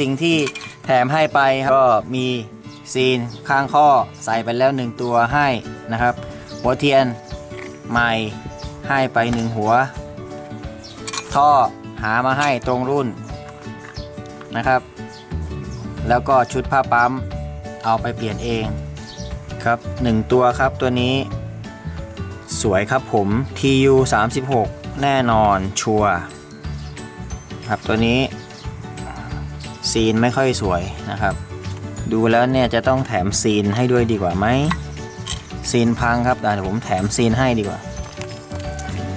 สิ่งที่แถมให้ไปก็มีซีนข้างข้อใส่ไปแล้วหนึ่งตัวให้นะครับ หัวเทียนใหม่ให้ไปหนึ่งหัว ท่อหามาให้ตรงรุ่นนะครับ แล้วก็ชุดผ้าปั๊มเอาไปเปลี่ยนเองครับหนึ่งตัวครับตัวนี้สวยครับผม TU 36 แน่นอนชัวร์ครับตัวนี้ ซีนไม่ค่อยสวยนะครับ ดูแล้วเนี่ยจะต้องแถมซีนให้ด้วยดีกว่าไหมซีนพังครับเดี๋ยวผมแถมซีนให้ดีกว่า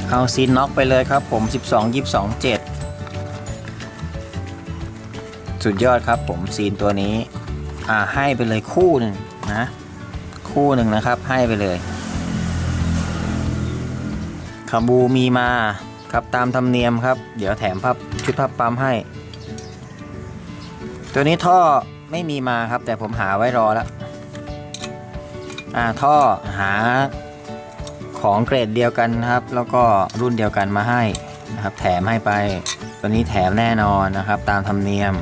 เอาซีนน็อกไปเลยครับผม 12 22 7 สุดยอดครับผมซีนตัวนี้ อ่าให้ไปเลยคู่หนึ่งนะคู่หนึ่งนะครับให้ไปเลยคาบูมีมาครับตามธรรมเนียมครับ เดี๋ยวแถมพับชุดพับปั๊มให้ ตัวนี้ท่อไม่มีมาครับ แต่ผมหาไว้รอแล้วอ่าท่อหาของเกรดเดียวกันครับ แล้วก็รุ่นเดียวกันมาให้นะครับ แถมให้ไป ตัวนี้แถมแน่นอนนะครับ ตามธรรมเนียม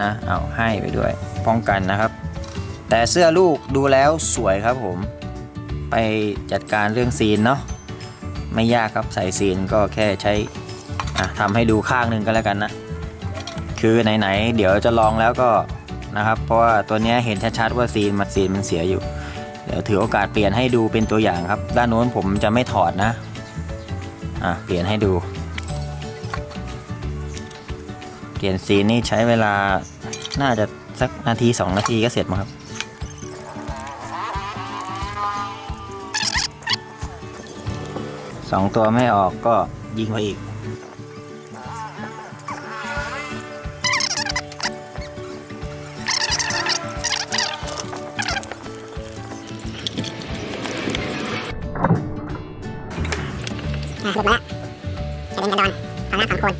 นะเอาให้ไปด้วย ป้องกันนะครับ แต่เสื้อลูกดูแล้วสวยครับผม ไปจัดการเรื่องซีนเนาะไม่ยากครับใส่ซีนก็แค่ใช้ทำให้ดูข้างหนึ่งก็แล้วกันนะ คือไหนๆเดี๋ยวจะลองแล้วก็นะครับ เพราะว่าตัวนี้เห็นชัดๆว่าซีนมันซีนมันเสียอยู่ เดี๋ยวถือโอกาสเปลี่ยนให้ดูเป็นตัวอย่างครับ ด้านโน้นผมจะไม่ถอดนะอะเปลี่ยนให้ดู เปลี่ยนซีนนี่ใช้เวลาน่าจะสักนาที 2 นาทีก็เสร็จมั้งครับสองตัวไม่ออกก็ยิงไปอีก หลุดมาแล้วกระเด็นกระดอนฝั่งหน้าสองคน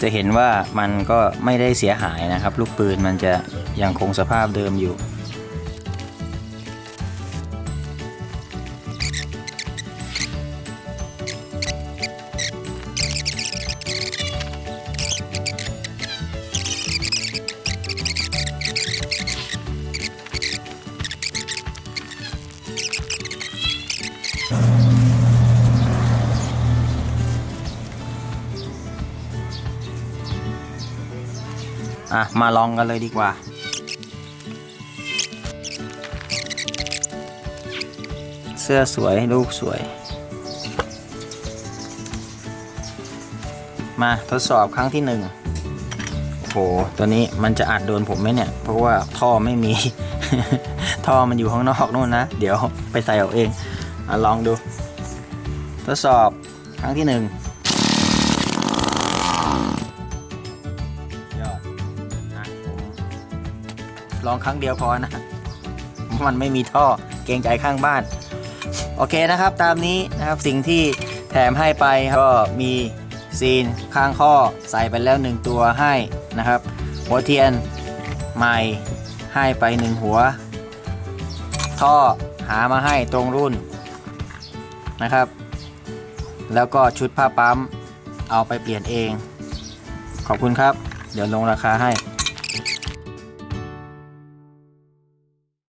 จะเห็นว่ามันก็ไม่ได้เสียหายนะครับ ลูกปืนมันจะยังคงสภาพเดิมอยู่ อะ มาลองกันเลยดีกว่าเสื้อสวย ลูกสวย มาทดสอบครั้งที่หนึ่งโอ้โหตัวนี้มันจะอาจโดนผมไหมเนี่ย เพราะว่าท่อไม่มี ท่อมันอยู่ข้างนอกนู่นนะ เดี๋ยวไปใส่เอาเองอะลองดู ทดสอบครั้งที่หนึ่ง ลองครั้งเดียวพอนะ มันไม่มีท่อเกรงใจข้างบ้าน โอเคนะครับตามนี้นะครับสิ่งที่แถมให้ไปก็มีซีนข้างข้อใส่ไปแล้วหนึ่งตัวให้นะครับ หัวเทียนใหม่ให้ไปหนึ่งหัว ท่อหามาให้ตรงรุ่นนะครับ แล้วก็ชุดผ้าปั๊มเอาไปเปลี่ยนเอง ขอบคุณครับ เดี๋ยวลงราคาให้